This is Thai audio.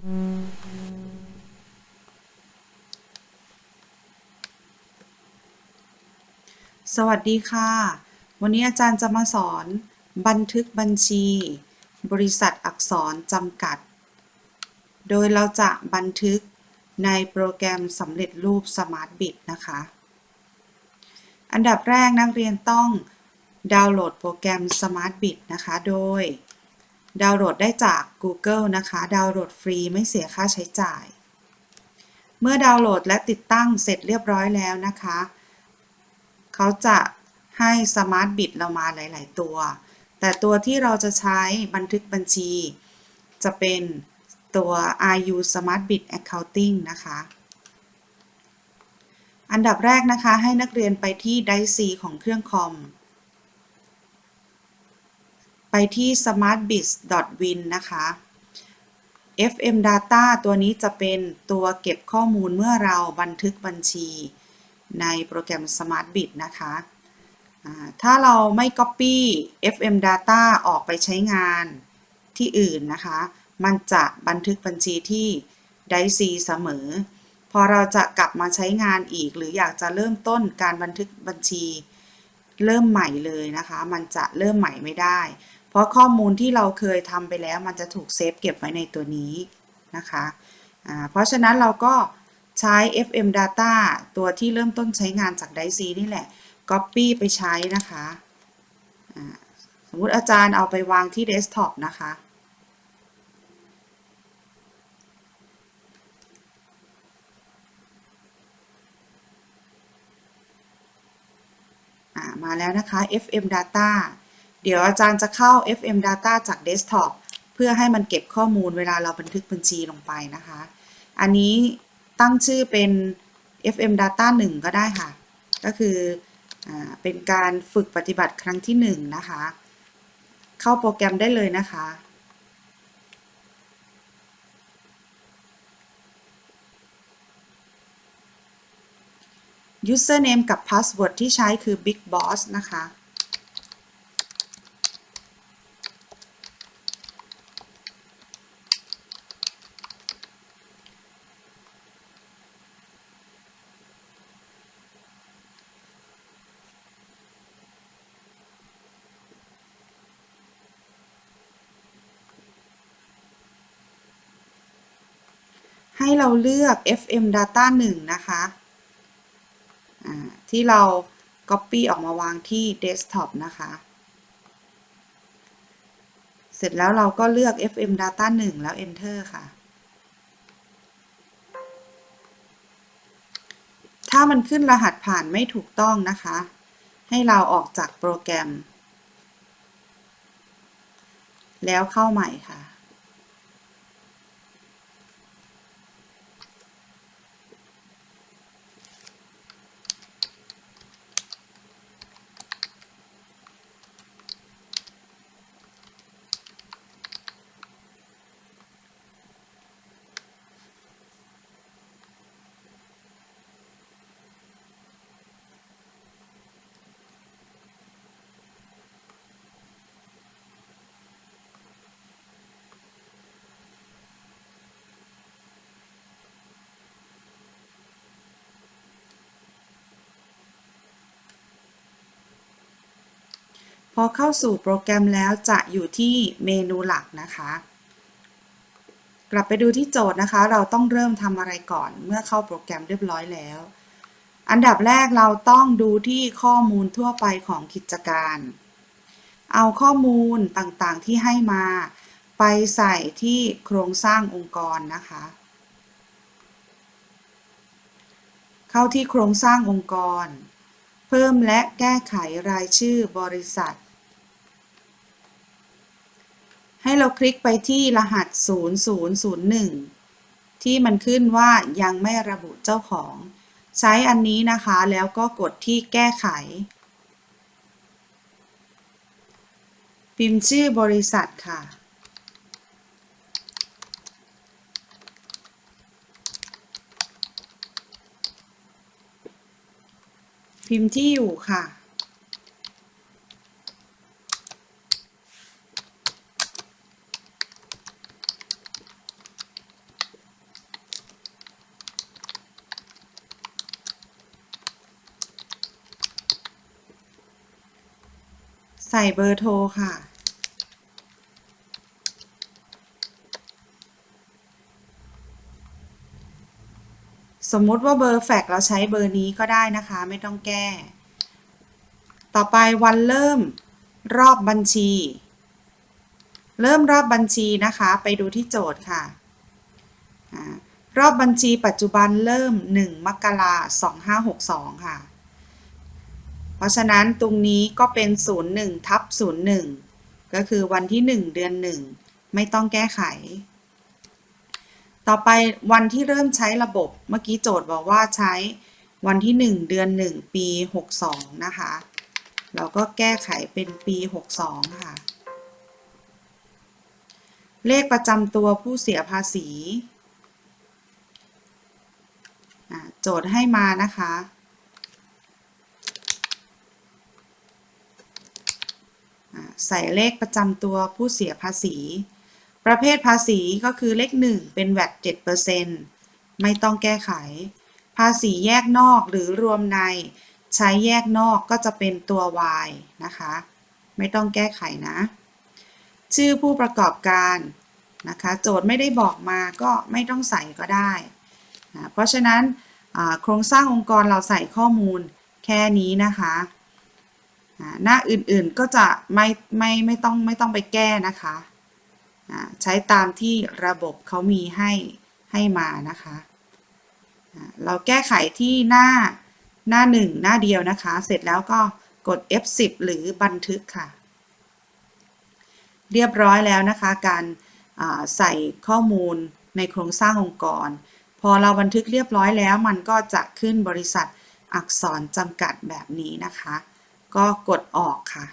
สวัสดีค่ะ วันนี้อาจารย์จะมาสอนบันทึกบัญชี บริษัทอักษรจำกัด โดยเราจะบันทึกในโปรแกรมสำเร็จรูป Smart Bit นะคะ อันดับแรกนักเรียนต้องดาวน์โหลดโปรแกรม Smart Bit นะคะ โดย ดาวน์โหลดได้จาก Google นะคะ ดาวน์โหลดฟรีไม่เสียค่าใช้จ่าย เมื่อดาวน์โหลดและติดตั้งเสร็จเรียบร้อยแล้วนะคะ เขาจะให้ Smart Bit เรามาหลาย ๆ ตัว แต่ตัวที่เราจะใช้บันทึกบัญชี จะเป็นตัว RU Smart Bit Accounting นะคะ อันดับแรกนะคะให้นักเรียนไปที่ Drive C ของเครื่องคอม ไปที่ smartbits.win นะคะ FM Data ตัวนี้จะเป็นตัวเก็บข้อมูลเมื่อเราบันทึกบัญชีในโปรแกรม Smart Bit นะคะถ้าเราไม่ Copy FM Data ออกไปใช้งานที่อื่นนะคะ มันจะบันทึกบัญชีที่ Drive C เสมอ พอเราจะกลับมาใช้งานอีก หรืออยากจะเริ่มต้นการบันทึกบัญชี เริ่มใหม่เลยนะคะ มันจะเริ่มใหม่ไม่ได้ เพราะข้อมูลที่เราเคยทำไปแล้วมันจะถูกเซฟเก็บไว้ในตัวนี้นะคะอ่าเพราะฉะนั้นเราก็ใช้ FM Data ตัวที่เริ่มต้นใช้งานจาก d i c e นี่แหละ Copy ไปใช้นะคะอ่าสมมติอาจารย์เอาไปวางที่ Desktop นะคะมาแล้วนะคะ FM Data เดี๋ยวอาจารย์จะเข้า FM Data จาก Desktop เพื่อให้มันเก็บข้อมูลเวลาเราบันทึกบัญชีลงไปนะคะ อันนี้ตั้งชื่อเป็น FM Data 1 ก็ได้ค่ะ ก็คืออเป็นการฝึกปฏิบัติครั้งที่ 1 นะคะ เข้าโปรแกรมได้เลยนะคะ Username กับ Password ที่ใช้คือ Big Boss นะคะ ให้เราเลือก FM Data 1 นะคะที่เรา Copy ออกมาวางที่ Desktop นะคะ เสร็จแล้วเราก็เลือก FM Data 1 แล้ว Enter ค่ะ ถ้ามันขึ้นรหัสผ่านไม่ถูกต้องนะคะ ให้เราออกจากโปรแกรม แล้วเข้าใหม่ค่ะ อเข้าสู่โปรแกรมแล้วจะอยู่ที่เมนูหลักนะคะ กลับไปดูที่โจทย์นะคะ เราต้องเริ่มทำอะไรก่อนเมื่อเข้าโปรแกรมเรียบร้อยแล้ว อันดับแรกเราต้องดูที่ข้อมูลทั่วไปของกิจการ เอาข้อมูลต่างๆที่ให้มา ไปใส่ที่โครงสร้างองค์กรนะคะ เข้าที่โครงสร้างองค์กรเพิ่มและแก้ไขรายชื่อบริษัท ให้เราคลิกไปที่รหัส 0001 ที่มันขึ้นว่ายังไม่ระบุเจ้าของ ใช้อันนี้นะคะแล้วก็กดที่แก้ไข พิมพ์ชื่อบริษัทค่ะ พิมพ์ที่อยู่ค่ะ ใส่เบอร์โทรค่ะ สมมติว่าเบอร์แฟกเราใช้เบอร์นี้ก็ได้นะคะ ไม่ต้องแก้ ต่อไปวันเริ่มรอบบัญชี เริ่มรอบบัญชีนะคะ ไปดูที่โจทย์ค่ะรอบบัญชีปัจจุบันเริ่ม 1 มกราคม2562 ค่ะ เพราะฉะนั้นตรงนี้ก็เป็น 01ทับ01 ก็คือวันที่ 1 เดือน 1 ไม่ต้องแก้ไข ต่อไปวันที่เริ่มใช้ระบบเมื่อกี้โจทย์บอกว่าใช้วันที่ 1 เดือน 1 ปี 62 นะคะ เราก็แก้ไขเป็นปี 62 ค่ะ เลขประจำตัวผู้เสียภาษี โจทย์ให้มานะคะอ่า ใส่เลขประจำตัวผู้เสียภาษี ประเภทภาษีก็คือเลข 1 เป็น VAT 7%ไม่ต้องแก้ไข ภาษีแยกนอกหรือรวมใน ใช้แยกนอกก็จะเป็นตัว Y นะคะ ไม่ต้องแก้ไขนะ ชื่อผู้ประกอบการนะคะ โจทย์ไม่ได้บอกมาก็ไม่ต้องใส่ก็ได้นะเพราะฉะนั้นโครงสร้างองค์กรเราใส่ข้อมูลแค่นี้นะคะ หน้าอื่นๆก็จะไม่ไม่ไม่ต้องไม่ต้องไปแก้นะคะใช้ตามที่ระบบเขามีให้ให้มานะคะเราแก้ไขที่หน้าหน้าหนึ่งหน้าเดียวนะคะ เสร็จแล้วก็กด F10 หรือบันทึกค่ะ เรียบร้อยแล้วนะคะ การใส่ข้อมูลในโครงสร้างองค์กร พอเราบันทึกเรียบร้อยแล้ว มันก็จะขึ้นบริษัทอักษรจำกัดแบบนี้นะคะ ก็กดออกค่ะ